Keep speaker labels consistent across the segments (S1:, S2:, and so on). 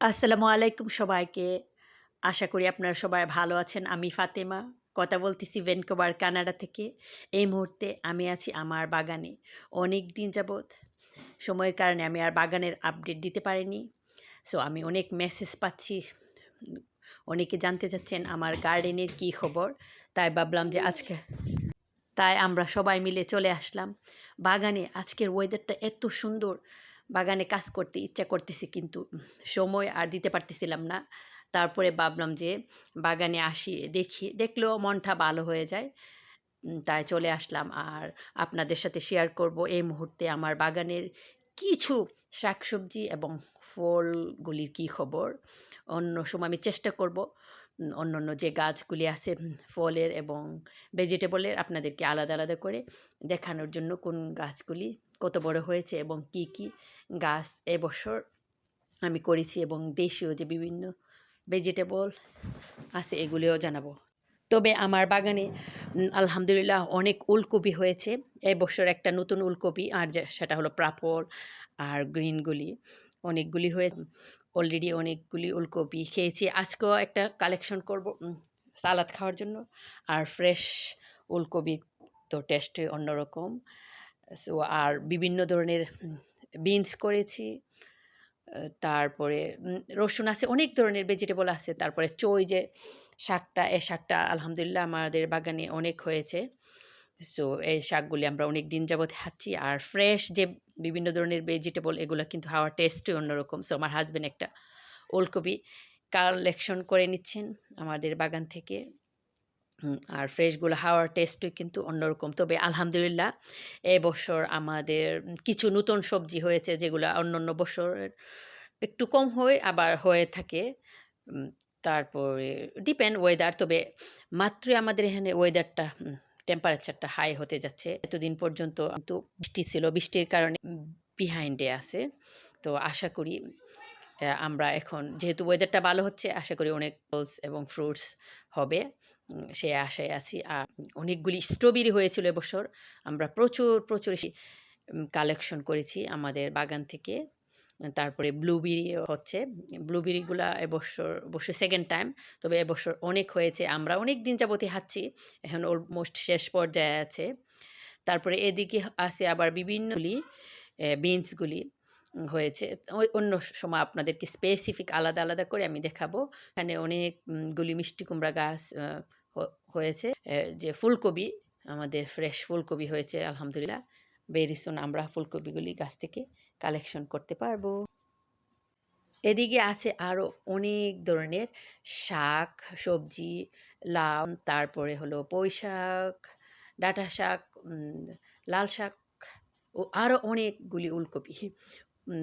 S1: আসসালামু আলাইকুম সবাইকে। আশা করি আপনারা সবাই ভালো আছেন। আমি ফাতেমা। কথা বলতেছি ভ্যানকুভার, কানাডা থেকে। এই মুহূর্তে আমি আছি আমার বাগানে। অনেক দিন যাবৎ সময়ের কারণে আমি আর বাগানের আপডেট দিতে পারিনি। সো আমি অনেক মেসেজ পাচ্ছি। অনেকে জানতে চাচ্ছেন আমার গার্ডেনের কী খবর। তাই ভাবলাম যে আজকে তাই আমরা সবাই মিলে চলে আসলাম বাগানে। আজকের ওয়েদারটা এত সুন্দর। বাগানে কাজ করতে ইচ্ছা করতেছে কিন্তু সময় আর দিতে পারতেছিলাম না। তারপরে ভাবলাম যে বাগানে আসি, দেখি। দেখলেও মনটা ভালো হয়ে যায়। তাই চলে আসলাম আর আপনাদের সাথে শেয়ার করব এই মুহূর্তে আমার বাগানের কিছু শাকসবজি এবং ফলগুলির কী খবর। অন্য সময় আমি চেষ্টা করব উম অন্য যে গাছগুলি আছে ফলের এবং ভেজিটেবলের আপনাদেরকে আলাদা, আলাদা করে দেখানোর জন্য কোন গাছগুলি কত বড় হয়েছে এবং কী, কী গাছ এবছর আমি করেছি এবং দেশীয় যে বিভিন্ন ভেজিটেবল আছে এগুলিও জানাব। তবে আমার বাগানে আলহামদুলিল্লাহ অনেক উলকপি হয়েছে। এবছর একটা নতুন উলকপি আর সেটা হলো পার্পল আর গ্রিনগুলি। অনেকগুলি হয়ে অলরেডি অনেকগুলি উলকপি খেয়েছি। আজকেও একটা কালেকশন করব সালাদ খাওয়ার জন্য। আর ফ্রেশ উলকপি তো টেস্টই অন্যরকম। সো আর বিভিন্ন ধরনের বিনস করেছি। তারপরে রসুন আছে, অনেক ধরনের ভেজিটেবল আছে। তারপরে চই যে শাকটা, এই শাকটা আলহামদুলিল্লাহ আমাদের বাগানে অনেক হয়েছে। সো এই শাকগুলি আমরা অনেক দিন যাবৎ খাচ্ছি। আর ফ্রেশ যে বিভিন্ন ধরনের ভেজিটেবল এগুলো কিন্তু খাওয়ার টেস্টই অন্যরকম। সো আমার হাজব্যান্ড একটা ওলকপি কালেকশন করে নিচ্ছেন আমাদের বাগান থেকে। আর ফ্রেশগুলো হাওয়ার টেস্টই কিন্তু অন্যরকম। তবে আলহামদুলিল্লাহ, এবছর আমাদের কিছু নতুন সবজি হয়েছে যেগুলা অন্য বছরের একটু কম হয়, আবার হয়ে থাকে। তারপরে ডিপেন্ড ওয়েদার তবে মাত্রই আমাদের এখানে ওয়েদারটা টেম্পারেচারটা হাই হতে যাচ্ছে। এতদিন পর্যন্ত কিন্তু বৃষ্টি ছিল। বৃষ্টির কারণে বিহাইন্ড আছে। তো আশা করি আমরা এখন যেহেতু ওয়েদারটা ভালো হচ্ছে আশা করি অনেক ফলস এবং ফ্রুটস হবে। সে আশায় আছি। আর অনেকগুলি স্ট্রবেরি হয়েছিল এবছর। আমরা প্রচুর, প্রচুর কালেকশন করেছি আমাদের বাগান থেকে। তারপরে ব্লুবেরিও হচ্ছে। ব্লুবেরিগুলা এবছর অবশ্য সেকেন্ড টাইম। তবে এবছর অনেক হয়েছে। আমরা অনেক দিন যাবতই খাচ্ছি। এখন অলমোস্ট শেষ পর্যায়ে আছে। তারপরে এদিকে আছে আবার বিভিন্নগুলি বিনসগুলি হয়েছে। অন্য সময় আপনাদেরকে স্পেসিফিক আলাদা, আলাদা করে আমি দেখাবো। এখানে অনেক উম গুলি মিষ্টি কুমড়া গাছ হয়েছে। যে ফুলকপি আমাদের ফ্রেশ ফুলকপি হয়েছে আলহামদুলিল্লাহ। সুন আমরা ফুলকপিগুলি গাছ থেকে কালেকশন করতে পারব। এদিকে আছে আরও অনেক ধরনের শাক, সবজি, লাউ, তারপরে হলো পই পুঁইশাক, ডাঁটা শাক, লাল শাক ও আরও অনেকগুলি উলকপি।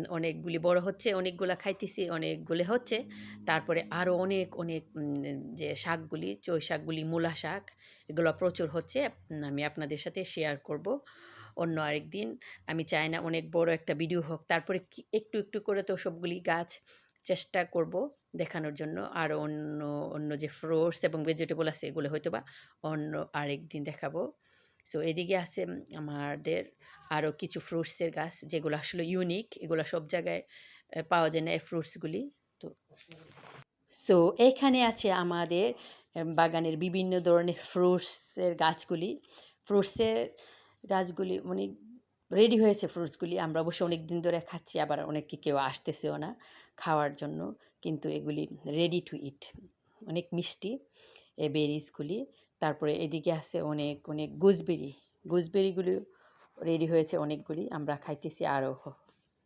S1: অনেকগুলি বড় হচ্ছে, অনেকগুলা খাইতেছি, অনেকগুলি হচ্ছে। তারপরে আরও অনেক, অনেক যে শাকগুলি, চই শাকগুলি, মূলা শাক এগুলো প্রচুর হচ্ছে। আমি আপনাদের সাথে শেয়ার করব অন্য আরেকদিন। আমি চাই না অনেক বড় একটা ভিডিও হোক। তারপরে একটু, একটু করে তো সবগুলি গাছ চেষ্টা করব দেখানোর জন্য। আর অন্য, অন্য যে ফ্রুটস এবং ভেজিটেবল আছে এগুলো হয়তো বা অন্য আরেক দিন দেখাবো। সো এদিকে আছে আমাদের আরও কিছু ফ্রুটসের গাছ যেগুলো আসলে ইউনিক। এগুলো সব জায়গায় পাওয়া যায় না এই ফ্রুটসগুলি। তো সো এখানে আছে আমাদের বাগানের বিভিন্ন ধরনের ফ্রুটসের গাছগুলি। ফ্রুটসের গাছগুলি অনেক রেডি হয়েছে ফ্রুটসগুলি। আমরা অবশ্য অনেক দিন ধরে খাচ্ছি। আবার অনেকে কেউ আসতেছেও না খাওয়ার জন্য। কিন্তু এগুলি রেডি টু ইট। অনেক মিষ্টি এ বেরিজগুলি। তারপরে এদিকে আছে অনেক, অনেক গুজবেরি। গুজবেরিগুলি রেডি হয়েছে অনেকগুলি। আমরা খাইতেছি আরও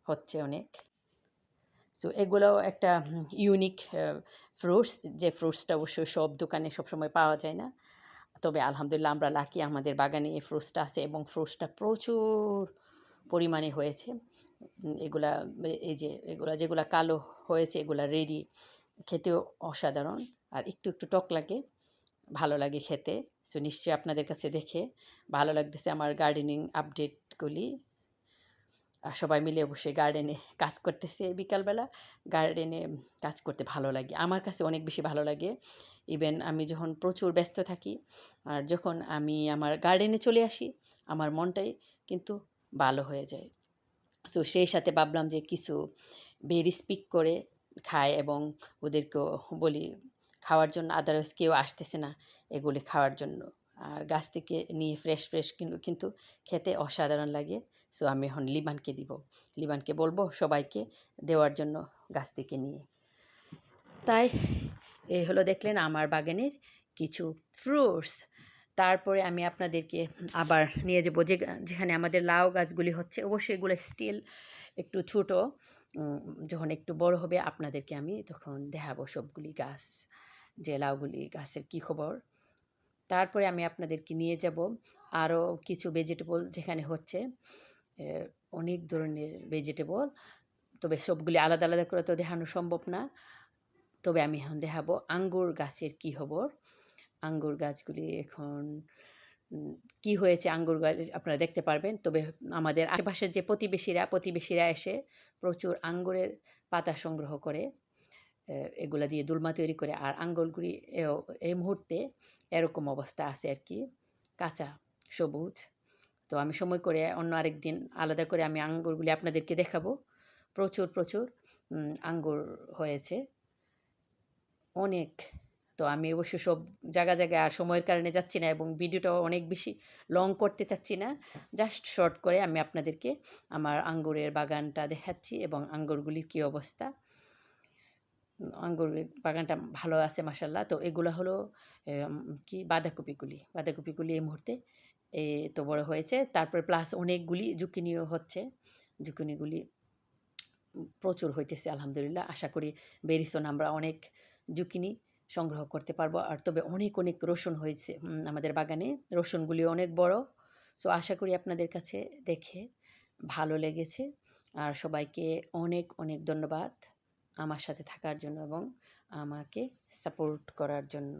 S1: হচ্ছে অনেক। সো এগুলোও একটা ইউনিক ফ্রুটস যে ফ্রুটসটা অবশ্য সব দোকানে সবসময় পাওয়া যায় না। তবে আলহামদুলিল্লাহ আমরা লাকি আমাদের বাগানে এই ফ্রুটসটা আছে এবং ফ্রুটসটা প্রচুর পরিমাণে হয়েছে। এগুলা এই যে এগুলা যেগুলা কালো হয়েছে এগুলা রেডি। খেতেও অসাধারণ। আর একটু, একটু টক লাগে। ভালো লাগে খেতে। সো নিশ্চয়ই আপনাদের কাছে দেখে ভালো লাগতেছে আমার গার্ডেনিং আপডেটগুলি। সবাই মিলে অবশ্যই গার্ডেনে কাজ করতেছি বিকালবেলা। গার্ডেনে কাজ করতে ভালো লাগে। আমার কাছে অনেক বেশি ভালো লাগে। ইভেন আমি যখন প্রচুর ব্যস্ত থাকি আর যখন আমি আমার গার্ডেনে চলে আসি, আমার মনটাই কিন্তু ভালো হয়ে যায়। সো সেই সাথে ভাবলাম যে কিছু বেরি স্পিক করে খায় এবং ওদেরকেও বলি খাওয়ার জন্য আদারওয়াইজ কেউ আসতেছে না এগুলি খাওয়ার জন্য আর গাছ থেকে নিয়ে ফ্রেশ ফ্রেশ কিন্তু কিন্তু খেতে অসাধারণ লাগে। সো আমি এখন লিবানকে দিব। লিবানকে বলব সবাইকে দেওয়ার জন্য গাছ থেকে নিয়ে। তাই এই হলো দেখলেন আমার বাগানের কিছু ফ্রুটস তারপরে আমি আপনাদেরকে আবার নিয়ে যাব যে যেখানে আমাদের লাউ গাছগুলি হচ্ছে। অবশ্যই এগুলো স্টিল একটু ছোট। যখন একটু বড় হবে আপনাদেরকে আমি তখন দেখাবো সবগুলি গাছ, যে লাউগুলি গাছের কী খবর। তারপরে আমি আপনাদেরকে নিয়ে যাব। আরও কিছু ভেজিটেবল যেখানে হচ্ছে অনেক ধরনের ভেজিটেবল তবে সবগুলি আলাদা আলাদা করে তো দেখানো সম্ভব না। তবে আমি এখন দেখাবো আঙ্গুর গাছের কী খবর। আঙ্গুর গাছগুলি এখন কি হয়েছে আঙ্গুর গাছ আপনারা দেখতে পারবেন। তবে আমাদের আশেপাশের যে প্রতিবেশীরা প্রতিবেশীরা এসে প্রচুর আঙ্গুরের পাতা সংগ্রহ করে। এগুলা দিয়ে দুলমা তৈরি করে আর আঙ্গুরগুলি এও- এই মুহূর্তে এরকম অবস্থা আছে আর কি। কাঁচা, সবুজ। তো আমি সময় করে অন্য আরেক দিন আলাদা করে আমি আঙ্গুরগুলি আপনাদেরকে দেখাবো। প্রচুর প্রচুর আঙ্গুর হয়েছে। অনেক। তো আমি অবশ্য সব জায়গা, জায়গায় আর সময়ের কারণে যাচ্ছি না এবং ভিডিওটাও অনেক বেশি লং করতে চাচ্ছি না। জাস্ট শর্ট করে আমি আপনাদেরকে আমার আঙ্গুরের বাগানটা দেখাচ্ছি এবং আঙ্গুরগুলির কী অবস্থা। আঙ্গুরের বাগানটা ভালো আছে মাসাল্লাহ তো এগুলো হলো কি? বাঁধাকপিগুলি। বাঁধাকপিগুলি এই মুহূর্তে এই তো বড় হয়েছে। তারপর প্লাস অনেকগুলি জুকিনিও হচ্ছে। জুকিনিগুলি প্রচুর হইতেছে, আলহামদুলিল্লাহ। আশা করি বেরিসন আমরা অনেক জুকিনি সংগ্রহ করতে পারব। আর তবে অনেক অনেক রসুন হয়েছে আমাদের বাগানে। রসুনগুলি অনেক বড়। সো, আশা করি আপনাদের কাছে দেখে ভালো লেগেছে। আর সবাইকে অনেক অনেক ধন্যবাদ। আমার সাথে থাকার জন্য এবং আমাকে সাপোর্ট করার জন্য।